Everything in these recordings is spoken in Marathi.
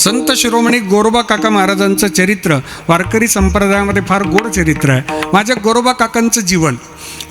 संत शिरोमणी गोरोबा काका महाराजांचं चरित्र वारकरी संप्रदायामध्ये फार गोड चरित्र आहे. माझ्या गोरोबा काकांचं जीवन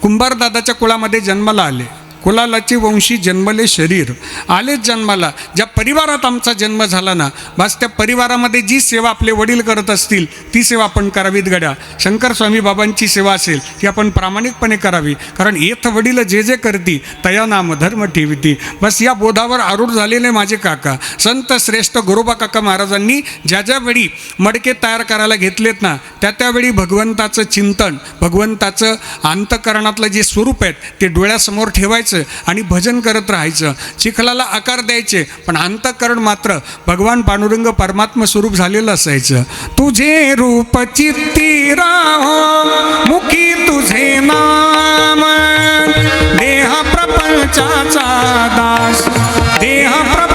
कुंभारदादाच्या कुळामध्ये जन्माला आले. कुलालाचे वंशी जन्मले शरीर. आलेच जन्माला. ज्या परिवारात आमचा जन्म झाला ना बस त्या परिवारामध्ये जी सेवा आपले वडील करत असतील ती सेवा आपण करावीत गड्या. शंकर स्वामी बाबांची सेवा असेल ती आपण प्रामाणिकपणे करावी. कारण येथ वडील जे जे करती तया नाम धर्म ठेविती. बस या बोधावर आरूढ झालेले माझे काका. संत श्रेष्ठ गोरोबा काका महाराजांनी ज्या ज्या वेळी मडके तयार करायला घेतलेत ना त्या त्यावेळी भगवंताचं चिंतन भगवंताचं अंतकरणातलं जे स्वरूप आहेत ते डोळ्यासमोर ठेवायचं आणि भजन करत राहायचं. चिखलाला आकार द्यायचे पण अंतकरण मात्र भगवान पांडुरंग परमात्म स्वरूप झालेलं असायचं. तुझे रूप चित्ती राहो मुखी तुझे नाम. देह प्रपंचाचा दास देह प्रपंचाचा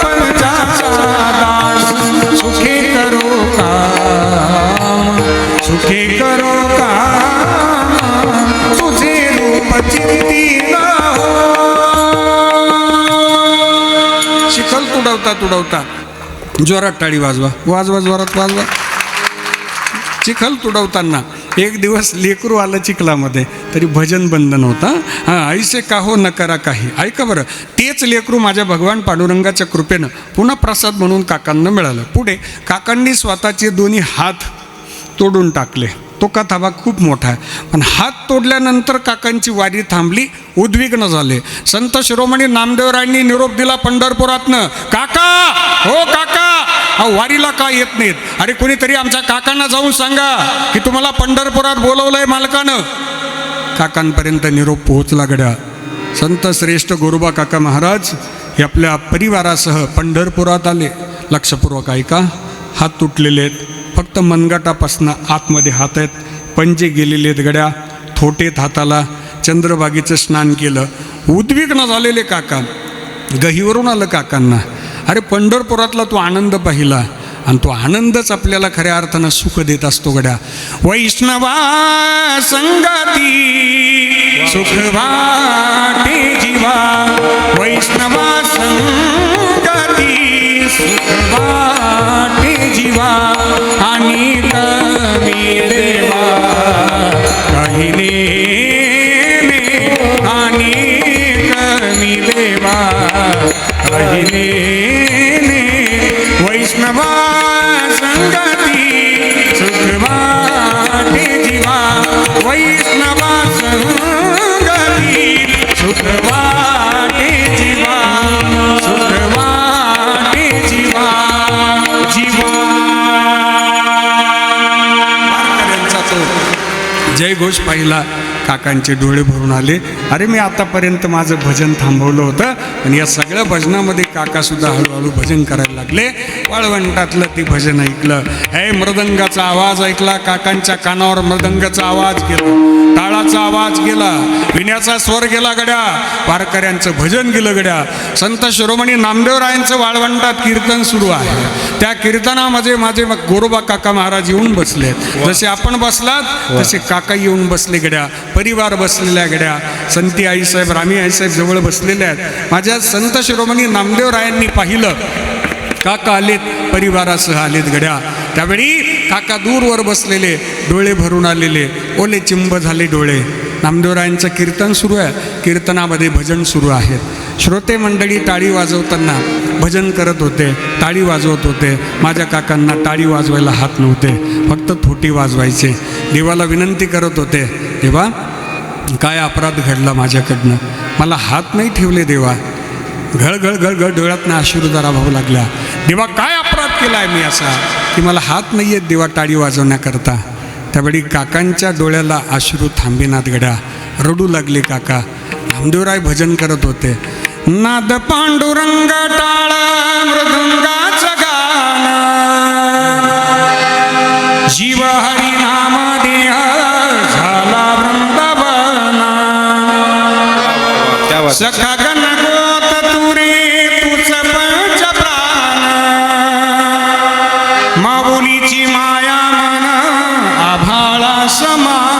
सुखी करो काम तुझे रूप चित्ती राहो तुडवता तुडवता. जोरात टाळी वाजवा. वाजवा जोरात वाजवा. चिखल तुडवताना. एक दिवस लेकरू आलं चिखलामध्ये तरी भजन बंधन होता हां. ऐसे का हो न करा काही. ऐका बरं तेच लेकरू माझ्या भगवान पांडुरंगाच्या कृपेनं पुन्हा प्रसाद म्हणून काकांना मिळालं. पुढे काकांनी स्वतःचे दोन्ही हात तोडून टाकले. तो कथा खूप मोठा आहे. पण हात तोडल्यानंतर काकांची वारी थांबली उद्विग्न झाले. संत शिरोमणी नामदेवरायांनी निरोप दिला पंढरपुरातनं काका! हो काका! अहो वारीला का येत नाहीत? अरे कोणीतरी आमच्या काकांना जाऊन सांगा की तुम्हाला पंढरपुरात बोलवलंय मालकानं. काकांपर्यंत निरोप पोहोचला गड्या. संत श्रेष्ठ गोरोबा काका महाराज हे आपल्या परिवारासह पंढरपुरात आले. लक्षपूर्वक ऐका हात तुटलेले आहेत. फक्त मनगटापासनं आतमध्ये हात आहेत पंजे गेलेले आहेत गड्या. थोटेत हाताला चंद्रभागीचं स्नान केलं. उद्विग्न झालेले काका. गहीवरून आलं काकांना. अरे पंढरपुरातला तो आनंद पाहिला. आणि तो आनंदच आपल्याला खऱ्या अर्थानं सुख देत असतो गड्या. वैष्णवा संगाती सुखवा जीवा. वैष्णवा संगाती सुखवा जीवा आणि कमी देवा. काही नेमे आणि कमी देवा. काही वैष्णवा संगती सुखवा जीवा. वैष्णव घोष पाहिला. काकांचे डोळे भरून आले. अरे मी आतापर्यंत माझं भजन थांबवलं होतं. आणि या सगळ्या भजनामध्ये काकासुद्धा हळूहळू भजन करायला लागले. वाळवंटातलं ते भजन ऐकलं. हे मृदंगाचा आवाज ऐकला काकांच्या कानावर मृदंगाचा आवाज गेला. टाळाचा आवाज गेला विण्याचा स्वर गेला गड्या वारकऱ्यांचं भजन गेलं गड्या. संत शिरोमणी नामदेवरायांचं वाळवंटात कीर्तन सुरू आहे. त्या कीर्तनामध्ये माझे मग गोरोबा काका महाराज येऊन बसले. जसे आपण बसलात तसे काका येऊन बसले गड्या. परिवार बसलेल्या गड्या. संती आईसाहेब रामी आईसाहेब जवळ बसलेल्या आहेत. माझ्या संत शिरोमणी नामदेवरायांनी पाहिलं काका आलेत परिवारासह आलेत गड्या. त्यावेळी काका दूरवर बसलेले डोळे भरून आलेले. ओले चिंब झाले डोळे. नामदेवरायांचं कीर्तन सुरू आहे. कीर्तनामध्ये भजन सुरू आहे. श्रोते मंडळी टाळी वाजवताना भजन करत होते. टाळी वाजवत होते. माझ्या काकांना टाळी वाजवायला हात नव्हते. फक्त थोटी वाजवायचे. देवाला विनंती करत होते देवा काय अपराध घडला माझ्याकडनं? मला हात नाही ठेवले देवा. घळ घळ घळ घळ डोळ्यातनं अश्रू जरा भाऊ लागल्या देवा काय अपराध केला आहे मी असा? की मला हात नाही येत देवा टाळी वाजवण्याकरता. त्यावेळी काकांच्या डोळ्याला अश्रू थांबेनात गड्या. रडू लागले काका. नामदेवराय भजन करत होते. नाद पांडुरंग टाळ मृदुंगाचं गाणं. जीव हरी नाम देह झाला वृंदावना. सखा সমান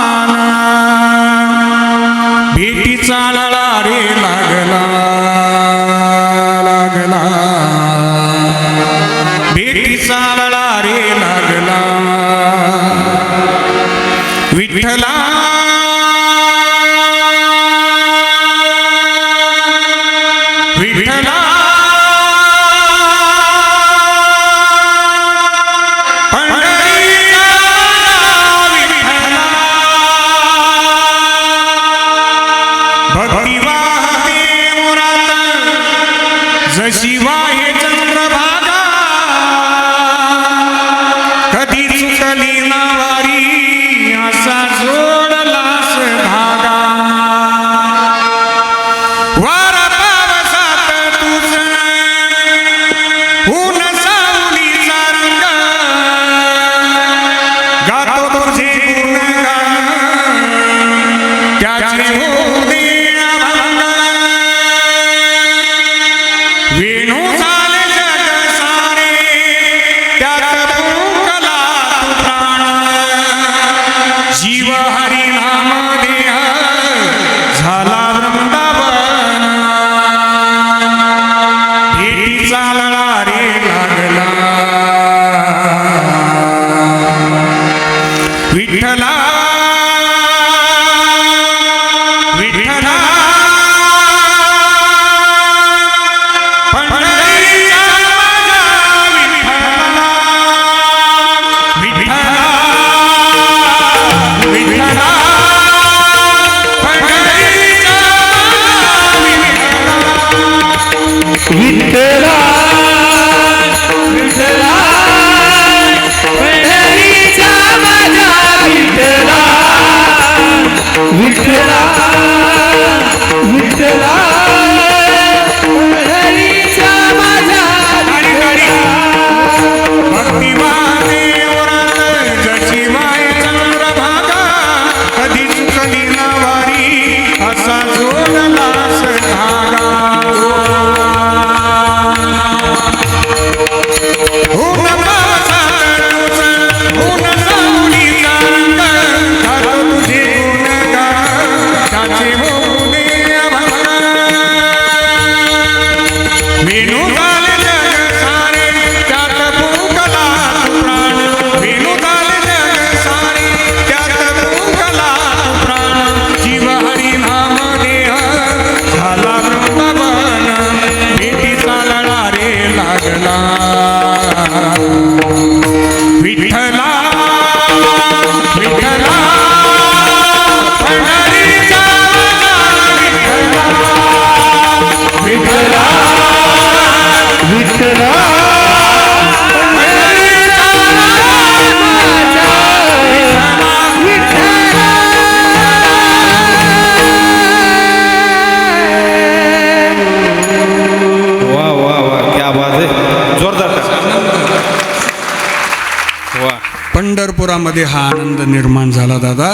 मनामध्ये हा आनंद निर्माण झाला दादा.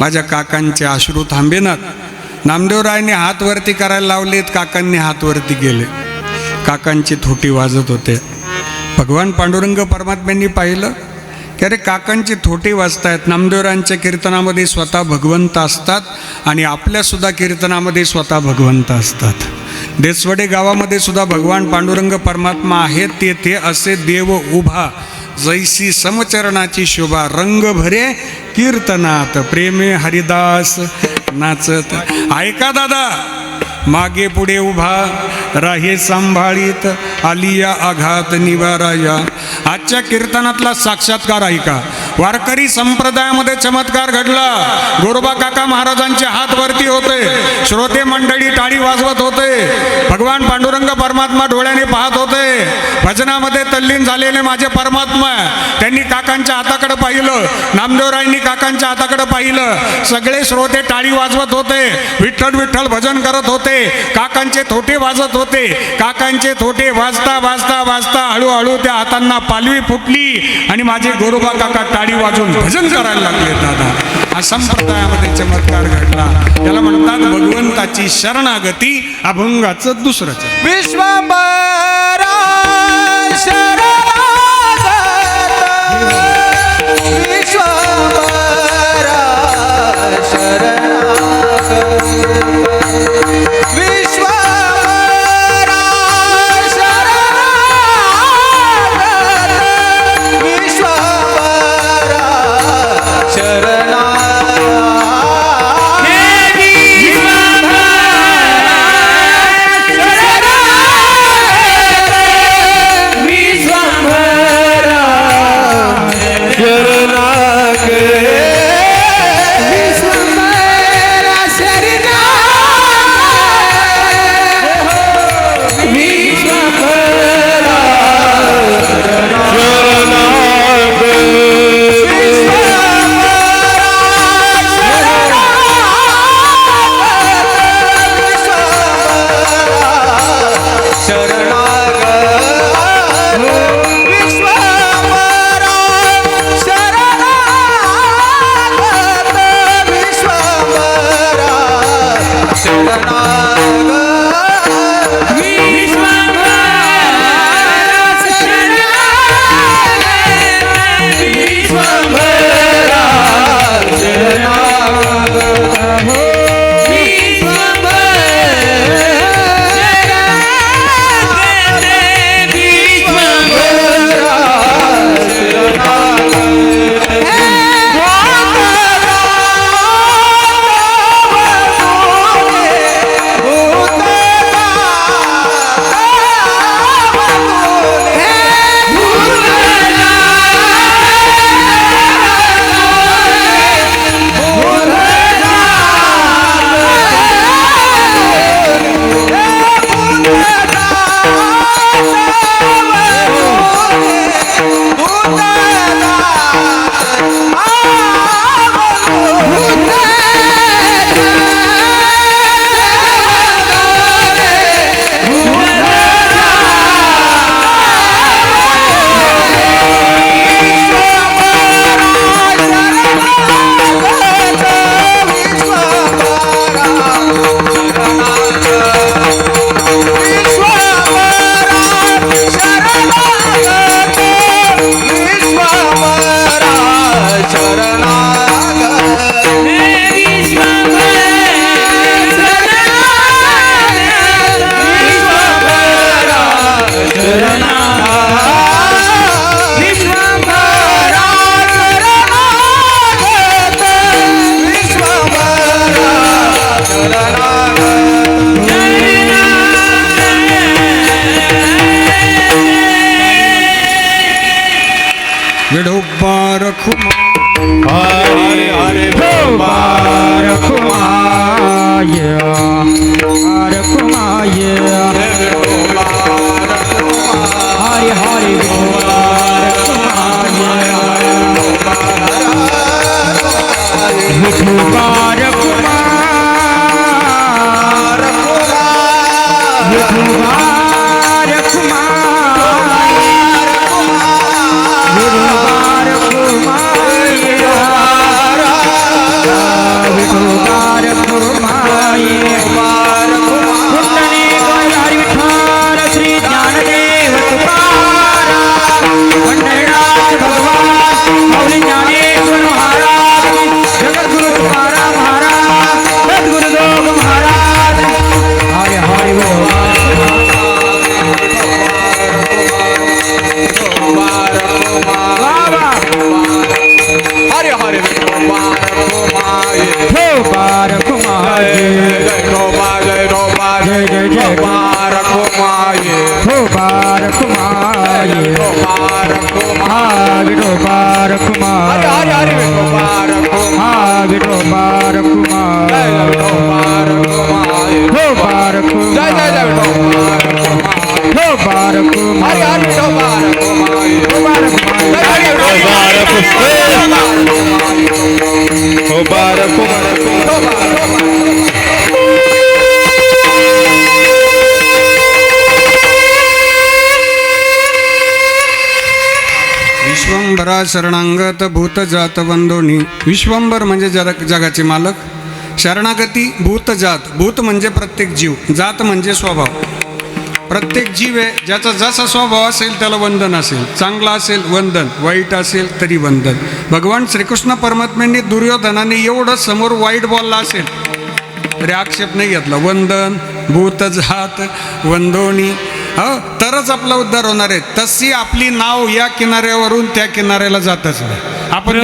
माझ्या काकांचे अश्रू थांबेनात. नामदेवरायने हात वरती करायला लावलेत काकांनी हात वरती केले. काकांची थोटी वाजत होते. भगवान पांडुरंग परमात्म्यांनी पाहिलं की अरे काकांची थोटी वाजतायत. नामदेवरांच्या कीर्तनामध्ये स्वतः भगवंत असतात आणि आपल्यासुद्धा कीर्तनामध्ये स्वतः भगवंत असतात. देसवडे गावामध्ये सुद्धा भगवान पांडुरंग परमात्मा आहेत तेथे असे देव उभा जैसी समचरणाची शोभा रंग भरे कीर्तनात प्रेमे हरिदास नाचत. ऐका दादा. मागे पुढे उभा राहे सांभाळीत आलिया आघात निवाराया. आजच्या कीर्तनातला साक्षात्कार ऐका. वारकरी संप्रदायामध्ये चमत्कार घडला. गोरोबा काका महाराजांचे हात वरती होते. श्रोते मंडळी टाळी वाजवत होते. भगवान पांडुरंग परमात्मा डोळ्याने पाहत होते. भजनामध्ये तल्लीन झालेले माझे परमात्मा त्यांनी काकांच्या हाताकडे पाहिलं. नामदेवरायांनी काकांच्या हाताकडे पाहिलं. सगळे श्रोते टाळी वाजवत होते. विठ्ठल विठ्ठल भजन करत होते. काकांचे थोटे वाजत होते. काकांचे थोटे वाजता वाजता वाजता हळूहळू त्या हातांना पालवी फुटली आणि माझे गोरोबा काका टाळी वाजून भजन करायला लागले दादा. हा संप्रदायामध्ये चमत्कार घडला. त्याला म्हणतात भगवंताची शरणागती अभंगाचं दुसरं चरण. शरण You're dope. विश्वंभरा शरणांगत भूतजात बंधोनी. विश्वंभर म्हणजे जग जगाचे मालक. शरणागती भूतजात भूत म्हणजे प्रत्येक जीव. जात म्हणजे स्वभाव. प्रत्येक जीव आहे ज्याचा जसा स्वभाव असेल त्याला वंदन असेल. चांगला असेल वंदन. वाईट असेल तरी वंदन. भगवान श्रीकृष्ण परमात्म्यांनी दुर्योधनाने एवढं समोर वाईट बोलला असेल तरी आक्षेप नाही घेतला. वंदन भूतजात वंदोणी हो तरच आपला उद्धार होणार आहे. तशी आपली नाव या किनाऱ्यावरून त्या किनाऱ्याला जातच नाही आपण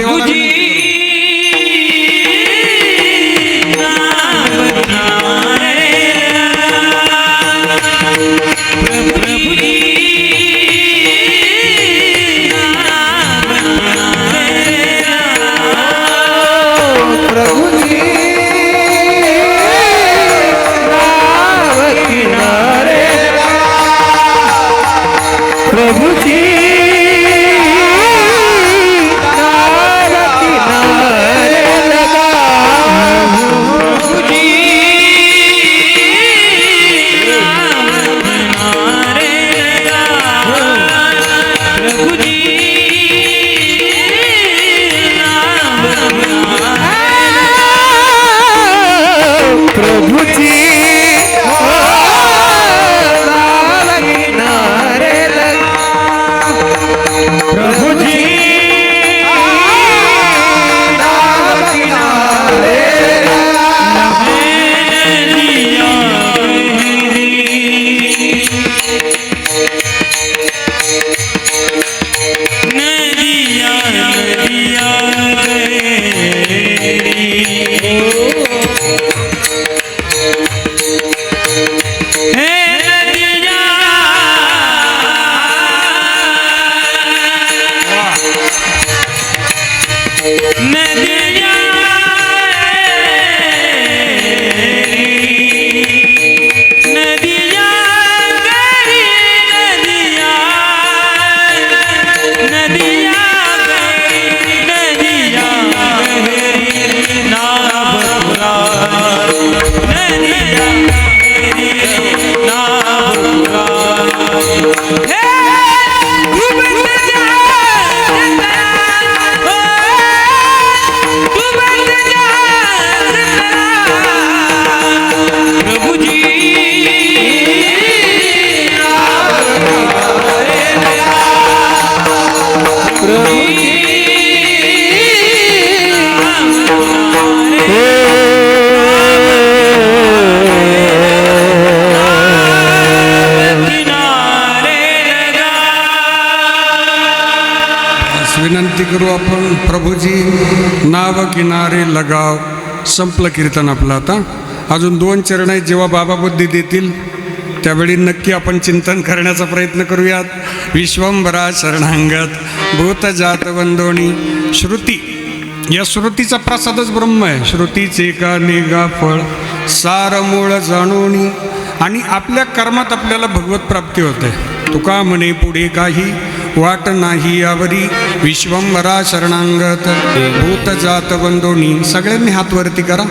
संपलं कीर्तन आपलं आता. अजून दोन चरण आहेत जेव्हा बाबा बुद्धी देतील त्यावेळी नक्की आपण चिंतन करण्याचा प्रयत्न करूयात. विश्वंभरा शरणांगत भूतजात वंदोणी. श्रुती. या श्रुतीचा प्रसादच ब्रह्म आहे. श्रुतीचे का निगा फळ सार मूळ जाणवणी आणि आपल्या कर्मात आपल्याला भगवत प्राप्ती होते. तुका म्हणे पुढे काही वाट नाही यावरी विश्वंभरा शरणांगत. भूत जात वंदोनी सगळ्यांनी हात वरती करा.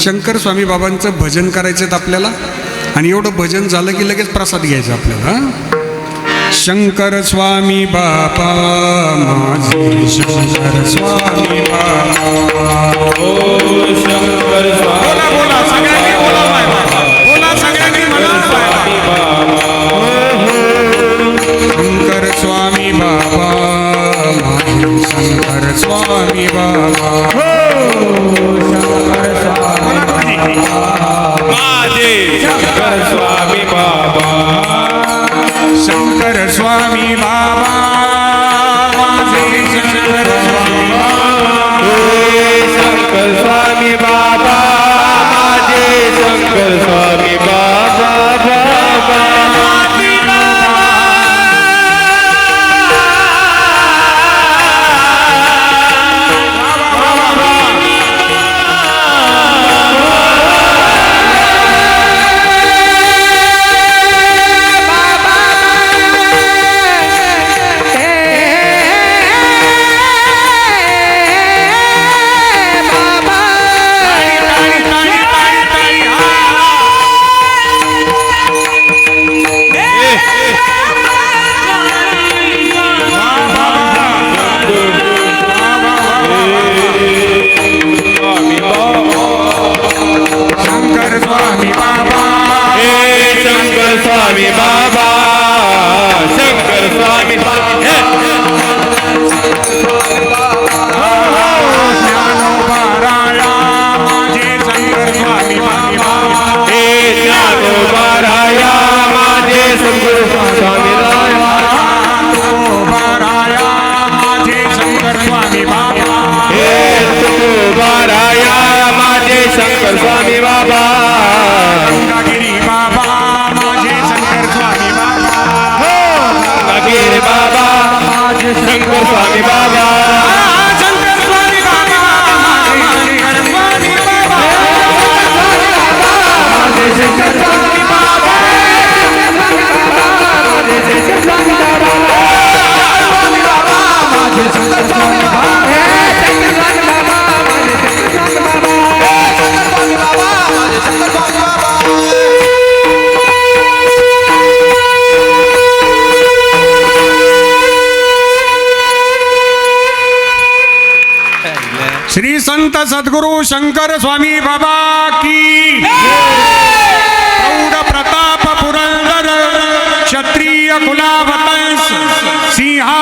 शंकर स्वामी बाबांचं भजन करायचं आहेत आपल्याला. आणि एवढं भजन झालं की लगेच प्रसाद घ्यायचा आपल्याला शंकर स्वामी बाबा माझे शंकर स्वामी बाबा. शंकर स्वामी बोला बोला सगळ्यांनी बोला. सद्गुरु शंकर स्वामी बाबा की प्रौढ प्रताप पुरंदर क्षत्रिय कुलावतंस सिंहा